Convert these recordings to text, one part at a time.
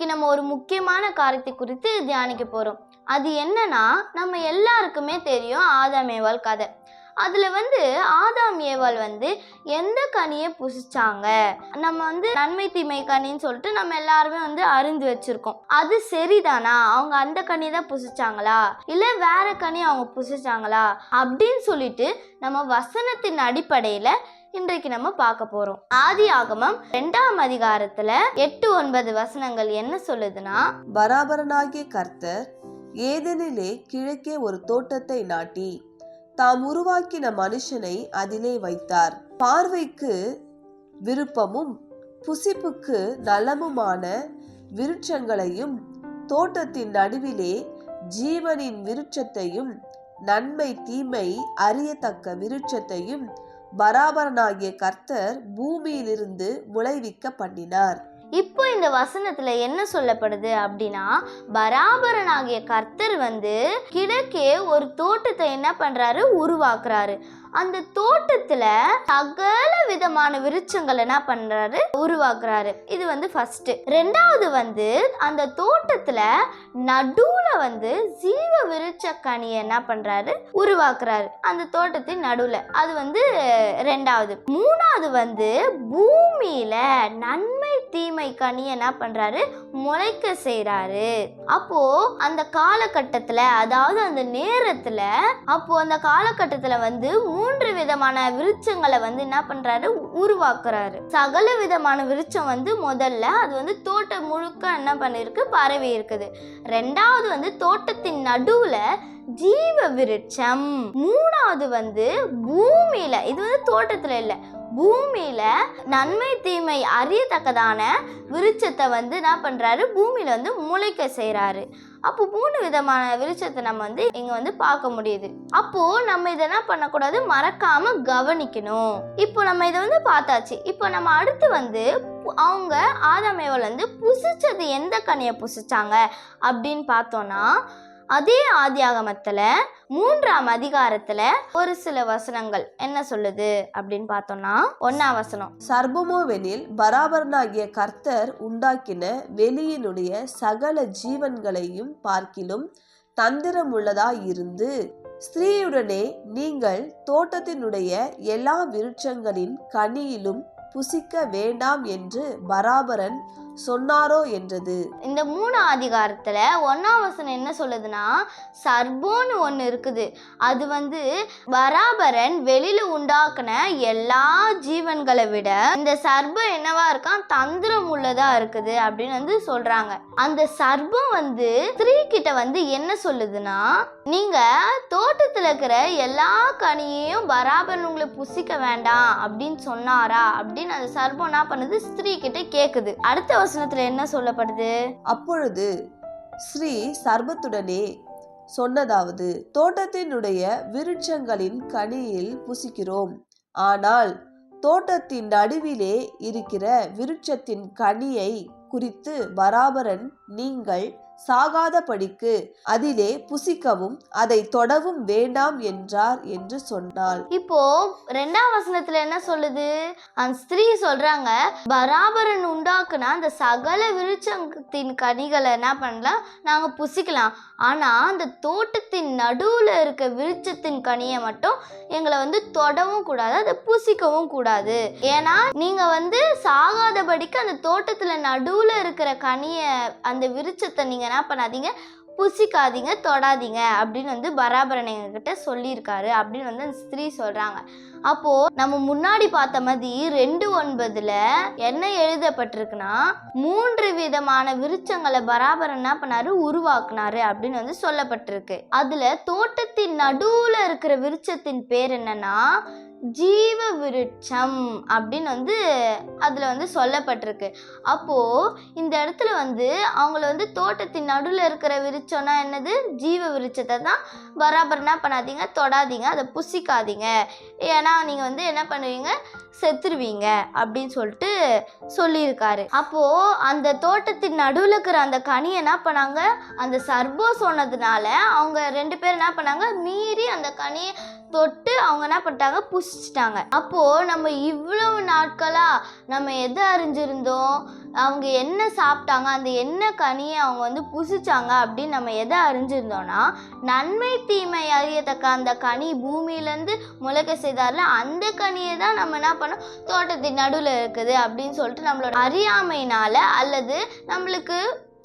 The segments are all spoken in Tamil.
இன்னைக்கு நம்ம ஒரு முக்கியமான காரியத்தை குறித்து தியானிக்க போகிறோம் அது என்னன்னா நம்ம எல்லாருக்குமே தெரியும் ஆதாம் ஏவாள் கதை. அதில் வந்து ஆதாம் ஏவாள் வந்து எந்த கனியை புசிச்சாங்க? நம்ம வந்து நன்மை தீமை கனின்னு சொல்லிட்டு நம்ம எல்லாருமே வந்து அறிந்து வச்சிருக்கோம். அது சரிதானா? அவங்க அந்த கனி தான் புசிச்சாங்களா? இல்லை வேற கனி அவங்க புசிச்சாங்களா? அப்படின்னு சொல்லிட்டு நம்ம வசனத்தின் அடிப்படையில் இன்றைக்கு நம்ம பார்க்க போறோம். ஆதி ஆகமம் ரெண்டாம் அதிகாரத்துல எட்டு ஒன்பது வசனங்கள் என்ன சொல்லுதுன்னா பராபரனாகிய கர்த்தர் ஏதெனிலே கிழக்கே ஒரு தோட்டத்தை நாட்டி தாம் உருவாக்கின மனுஷனை அதிலே வைத்தார். பார்வைக்கு விருப்பமும் புசிப்புக்கு நலமுமான விருட்சங்களையும் தோட்டத்தின் நடுவிலே ஜீவனின் விருட்சத்தையும் நன்மை தீமை அறியத்தக்க விருட்சத்தையும் பராபரனாகிய கர்த்தர் பூமியிலிருந்து முளைவிக்க பண்ணினார் இப்போ இந்த வசனத்துல என்ன சொல்லப்படுது அப்படின்னா பராபரனாகிய கர்த்தர் வந்து கிழக்கே ஒரு தோட்டத்தை என்ன பண்றாரு? உருவாக்குறாரு. அந்த தோட்டத்துல சகல விதமான விருட்சங்கள் என்ன பண்றாரு? உருவாக்குறாரு. இது வந்து ஃபர்ஸ்ட் ரெண்டாவது வந்து அந்த தோட்டத்துல நடுவுல வந்து ஜீவ விருட்ச கனியை என்ன பண்றாரு? உருவாக்குறாரு. அந்த தோட்டத்தின் நடுவுல. அது வந்து ரெண்டாவது. மூணாவது வந்து பூமியில நன்மை தீமை கனி என்ன பண்றாரு? முளைக்க செய்யறாரு அப்போ அந்த காலகட்டத்துல அதாவது அந்த நேரத்துல அப்போ அந்த காலகட்டத்துல வந்து மூன்று விதமான விருட்சங்களை வந்து என்ன பண்றாரு? உருவாக்குறாரு. சகல விதமான விருட்சம் வந்து முதல்ல அது வந்து தோட்டம் முழுக்க என்ன பண்ணிருக்கு பரவி இருக்குது ரெண்டாவது வந்து தோட்டத்தின் நடுவுல ஜீவ விருட்சம். மூணாவது வந்து பூமியில இது வந்து தோட்டத்துல இல்லை பூமியில நன்மை தீமை அறியத்தக்கதான விருட்சத்தை வந்து என்ன பண்றாரு? பூமியில வந்து முளைக்க செய்கிறாரு அப்போ மூணு விதமான விருட்சத்தை நம்ம வந்து இங்க வந்து பார்க்க முடியுது. அப்போ நம்ம இதை என்ன பண்ணக்கூடாது? மறக்காம கவனிக்கணும். இப்போ நம்ம இதை வந்து பார்த்தாச்சு. இப்போ நம்ம அடுத்து வந்து அவங்க ஆதாமேவல் வந்து புசிச்சது எந்த கனியை புசிச்சாங்க? அப்படின்னு பார்த்தோன்னா அதே ஆதியாகமத்தில் மூன்றாம் அதிகாரத்தில் ஒரு சில வசனங்கள் என்ன சொல்லுது அப்படின்னு பார்த்தோம்னா ஒன்னாம் வசனம். சர்பமோவெனில் பராபரனாகிய கர்த்தர் உண்டாக்கின வெளியினுடைய சகல ஜீவன்களையும் பார்க்கிலும் தந்திரமுள்ளதாயிருந்து ஸ்திரீயுடனே நீங்கள் தோட்டத்தினுடைய எல்லா விருட்சங்களின் கனியிலும் புசிக்க வேண்டாம் என்று பராபரன் சொன்னாரோ என்றது. இந்த மூணு அதிகாரத்துல ஒன்னாம் வசனம் என்ன சொல்லுதுன்னா சர்போன்னு ஒன்று இருக்குது. அது வந்து பராபரன் வெளியில உண்டாக்குன எல்லா ஜீவன்களை விட இந்த சர்பம் என்னவா இருக்கான்? தந்திரம் உள்ளதா இருக்குது அப்படின்னு வந்து சொல்றாங்க. அந்த சர்பம் வந்து ஸ்திரீ கிட்ட வந்து என்ன சொல்லுதுன்னா நீங்க தோட்டத்துல இருக்கிற எல்லா கனியையும் பராபரன் உங்களை புசிக்க வேண்டாம் அப்படின்னு சொன்னாரா அப்படின்னு அந்த சர்பம் என்ன பண்ணுது? ஸ்திரீ கிட்ட கேக்குது. அடுத்த வசனத்துல என்ன சொல்லப்படுது? அப்பொழுது ஸ்ரீ சர்பத்துடனே சொன்னதாவது தோட்டத்தினுடைய விருட்சங்களின் கனியில் புசிக்கிறோம். ஆனால் தோட்டத்தின் நடுவிலே இருக்கிற விருட்சத்தின் கனியை குறித்து பராபரன் நீங்கள் சாகாதபடிக்கு அதிலே புசிக்கவும் அதை தொடவும் வேண்டாம் என்றார் என்று சொன்னாள். இப்போ ரெண்டாம் வசனத்துல என்ன சொல்லுது? அந்த ஸ்திரீ சொல்றாங்க பராபரன் உண்டாக்குனா அந்த சகல விருட்சத்தின் கனிகளை என்ன பண்ணலாம்? நாங்க புசிக்கலாம். ஆனா அந்த தோட்டத்தின் நடுவுல இருக்க விருட்சத்தின் கனியை மட்டும் எங்களை வந்து தொடவும் கூடாது அதை புசிக்கவும் கூடாது. ஏன்னா நீங்க வந்து சாகாதபடிக்கு அந்த தோட்டத்துல நடுவுல இருக்கிற கனியை அந்த விருட்சத்தை நீங்க என்ன பண்ணாதீங்க. புசிக்காதீங்க தொடாதீங்க அப்படின்னு வந்து பராபரன் எங்ககிட்ட சொல்லியிருக்காரு அப்படின்னு வந்து அந்த ஸ்திரீ சொல்கிறாங்க அப்போ நம்ம முன்னாடி பார்த்த மாதிரி ரெண்டு ஒன்பதுல என்ன எழுதப்பட்டிருக்குன்னா மூன்று விதமான விருச்சங்களை பராபரன் என்ன பண்ணாரு உருவாக்குனாரு அப்படின்னு வந்து சொல்லப்பட்டிருக்கு. அதில் தோட்டத்தின் நடுவில் இருக்கிற விருச்சத்தின் பேர் என்னன்னா ஜீவ விருட்சம் அப்படின்னு வந்து அதில் வந்து சொல்லப்பட்டிருக்கு. அப்போது இந்த இடத்துல வந்து அவங்கள வந்து தோட்டத்தின் நடுவில் இருக்கிற விருட்சம்னா என்னது? ஜீவ விருட்சத்தை தான் பராபர் என்ன பண்ணாதீங்க தொடாதீங்க அதை புசிக்காதீங்க. ஏன்னா நீங்கள் வந்து என்ன பண்ணுவீங்க? செத்துருவீங்க அப்படின்னு சொல்லிட்டு சொல்லியிருக்காரு. அப்போது அந்த தோட்டத்தின் நடுவில் இருக்கிற அந்த கனியை என்ன பண்ணாங்க? அந்த சர்போ சொன்னதுனால அவங்க ரெண்டு பேர் என்ன பண்ணாங்க? மீறி அந்த கனியை தொட்டு அவங்க என்ன பண்ணிட்டாங்க? புசிச்சிட்டாங்க. அப்போ நம்ம இவ்வளவு நாட்களா நம்ம எதை அறிஞ்சிருந்தோம்? அவங்க என்ன சாப்பிட்டாங்க? அந்த என்ன கனியை அவங்க வந்து புசிச்சாங்க அப்படின்னு நம்ம எதை அறிஞ்சிருந்தோம்னா நன்மை தீமை அறியத்தக்க அந்த கனி பூமியிலேருந்து முளைக்க செய்தார்ல அந்த கனியை தான் நம்ம என்ன பண்ணோம் தோட்டத்தின் நடுவில் இருக்குது அப்படின்னு சொல்லிட்டு நம்மளோட அறியாமையினால் அல்லது நம்மளுக்கு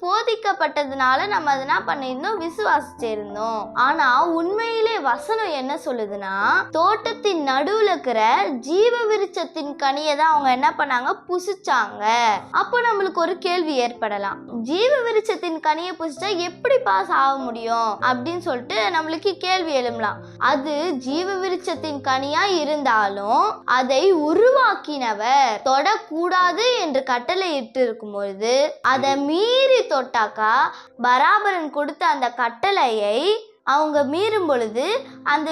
போதிக்கப்பட்டதுனால நம்ம அதை என்ன பண்ணியிருந்தோம்? விசுவாசிச்சிருந்தோம். ஆனா உண்மையிலே வசனம் என்ன சொல்லுதுன்னா தோட்டத்தின் நடுவுல இருக்கிற ஜீவ விருட்சத்தின் கனியை தான் அவங்க என்ன பண்ணாங்க? புசிச்சாங்க. அப்போ நம்மளுக்கு ஒரு கேள்வி ஏற்படலாம். ஜீவ விருட்சத்தின் கனியை புசிச்சா பாஸ் ஆக முடியும்? அப்படின்னு சொல்லிட்டு நம்மளுக்கு கேள்வி எழும்பலாம். அது ஜீவ விருட்சத்தின் கனியா இருந்தாலும் அதை உருவாக்கினவர் தொடக்கூடாது என்று கட்டளை இட்டு இருக்கும் பொழுது அதை மீறி தொட்டாக்கா? பராபரன் கொடுத்த அந்த கட்டளையை அவங்க மீறும் பொழுது அந்த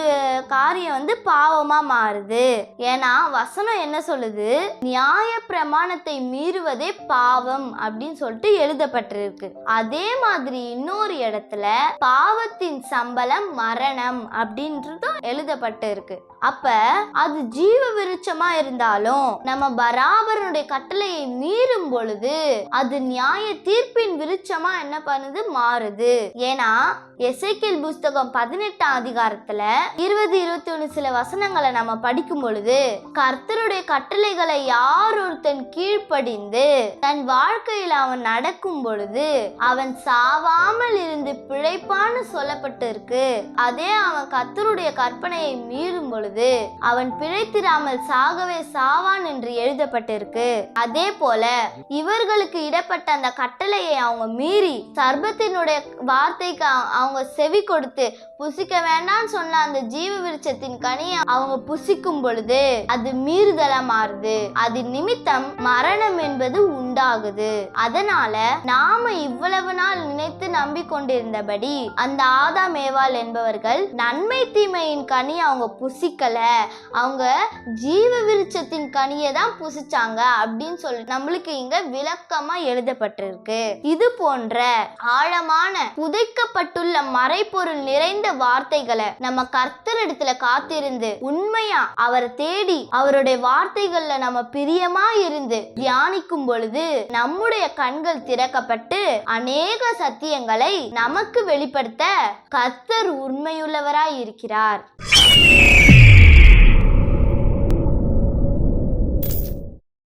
காரியம் வந்து பாவமாக மாறுது. ஏன்னா வசனம் என்ன சொல்லுது? நியாய பிரமாணத்தை மீறுவதே பாவம் அப்படின்னு சொல்லிட்டு எழுதப்பட்டிருக்கு. அதே மாதிரி இன்னொரு இடத்துல பாவத்தின் சம்பளம் மரணம் அப்படின்றதும் எழுதப்பட்டு இருக்கு அப்ப அது ஜீவ விருட்சமா இருந்தாலும் நம்ம பராபரனுடைய கட்டளையை மீறும் பொழுது அது நியாய தீர்ப்பின் விருட்சமா என்ன பண்ணுது? மாறுது. ஏன்னா எசைக்கேல் புஸ்தகம் பதினெட்டாம் அதிகாரத்துல இருபது இருபத்தி ஒண்ணு சில வசனங்களை நம்ம படிக்கும் பொழுது கர்த்தருடைய கட்டளைகளை யார் ஒருத்தன் கீழ்ப்படிந்து தன் வாழ்க்கையில் அவன் நடக்கும் பொழுது அவன் சாவாமல் இருந்து பிழைப்பான்னு சொல்லப்பட்டு இருக்கு அதே அவன் கர்த்தருடைய கற்பனையை மீறும் பொழுது அவன் பிழைத்திராமல் சாகவே சாவான் என்று எழுதப்பட்டிருக்கு. அதே போல இவர்களுக்கு இடப்பட்ட அந்த கட்டளையை அவங்க மீறி சர்பத்தினுடைய வார்த்தைக்கு அவங்க செவி கொடுத்து って புசிக்க வேண்டாம்னு சொன்ன அந்த ஜீவ விருட்சத்தின் கனியை அவங்க புசிக்கும் பொழுது அது மீறுதலா மாறுது. அது நிமித்தம் மரணம் என்பது உண்டாகுது. அதனால நாம இவ்வளவு நாள் நினைத்து நம்பிக்கொண்டிருந்தபடி அந்த ஆதாம் மேவால் என்பவர்கள் நன்மை தீமையின் கனி அவங்க புசிக்கல. அவங்க ஜீவ விருட்சத்தின் கனியை தான் புசிச்சாங்க அப்படின்னு சொல்லி நம்மளுக்கு இங்க விளக்கமா எழுதப்பட்டிருக்கு. இது போன்ற ஆழமான புதைக்கப்பட்டுள்ள மறைப்பொருள் நிறைந்த வார்த்தைகளை நம்ம கர்த்தரிடத்துல காத்திருந்து உண்மையா அவரை தேடி அவருடைய வார்த்தைகள்ல நம்ம பிரியமா இருந்து தியானிக்கும் பொழுது நம்முடைய கண்கள் திறக்கப்பட்டு அநேக சத்தியங்களை நமக்கு வெளிப்படுத்த கர்த்தர் உண்மையுள்ளவராய் இருக்கிறார்.